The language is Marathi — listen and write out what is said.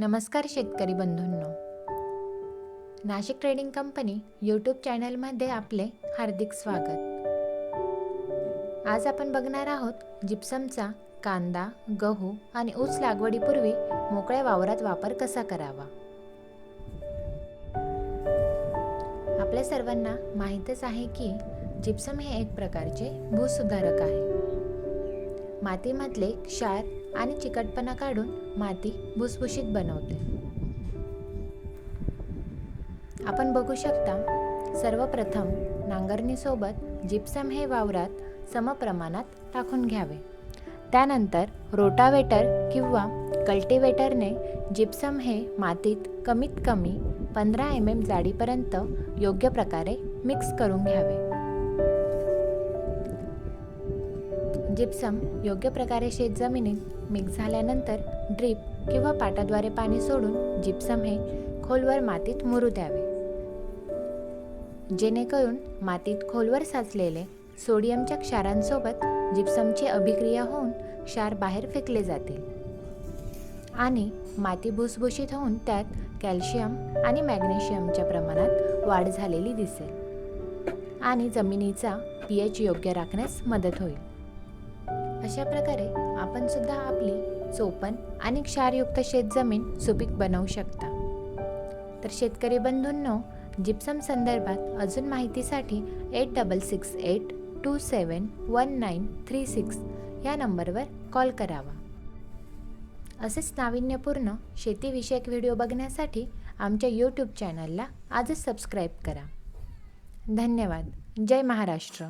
नमस्कार शेतकरी बंधूंनो. नाशिक ट्रेडिंग कंपनी यूट्यूब चॅनलमध्ये आपले हार्दिक स्वागत. आज आपण बघणार आहोत जिप्समचा कांदा गहू आणि ऊस लागवडीपूर्वी मोकळ्या वावरात वापर कसा करावा? आपल्या सर्वांना माहीतच आहे की जिप्सम हे एक प्रकारचे भूसुधारक आहे. मातीमधले क्षार आणि चिकटपणा काढून माती भुसभुशीत बनवते. आपण बघू शकता सर्वप्रथम नांगरणीसोबत जिप्सम हे वावरात समप्रमाणात टाकून घ्यावे. त्यानंतर रोटावेटर किंवा कल्टिवेटरने जिप्सम हे मातीत कमीत कमी पंधरा एम एम जाडीपर्यंत योग्य प्रकारे मिक्स करून घ्यावे. जिप्सम योग्य प्रकारे शेतजमिनीत मिक्स झाल्यानंतर ड्रीप किंवा पाटाद्वारे पाणी सोडून जिप्सम हे खोलवर मातीत मुरू द्यावे. जेणेकरून मातीत खोलवर साचलेले सोडियमच्या क्षारांसोबत जिप्समची अभिक्रिया होऊन क्षार बाहेर फेकले जातील आणि माती भुसभुशीत होऊन त्यात कॅल्शियम आणि मॅग्नेशियमच्या प्रमाणात वाढ झालेली दिसेल. आणि जमिनीचा पी एच योग्य राखण्यास मदत होईल. अशा प्रकारे आपण सुद्धा आपली चोपन आणि क्षारयुक्त शेतजमीन सुपीक बनवू शकता. तर शेतकरी बंधूंनो जिप्सम संदर्भात अजून माहितीसाठी eight double six eight two seven one nine three six या नंबरवर कॉल करावा. असेच नाविन्यपूर्ण शेतीविषयक व्हिडिओ बघण्यासाठी आमच्या यूट्यूब चॅनलला आजच सबस्क्राईब करा. धन्यवाद. जय महाराष्ट्र.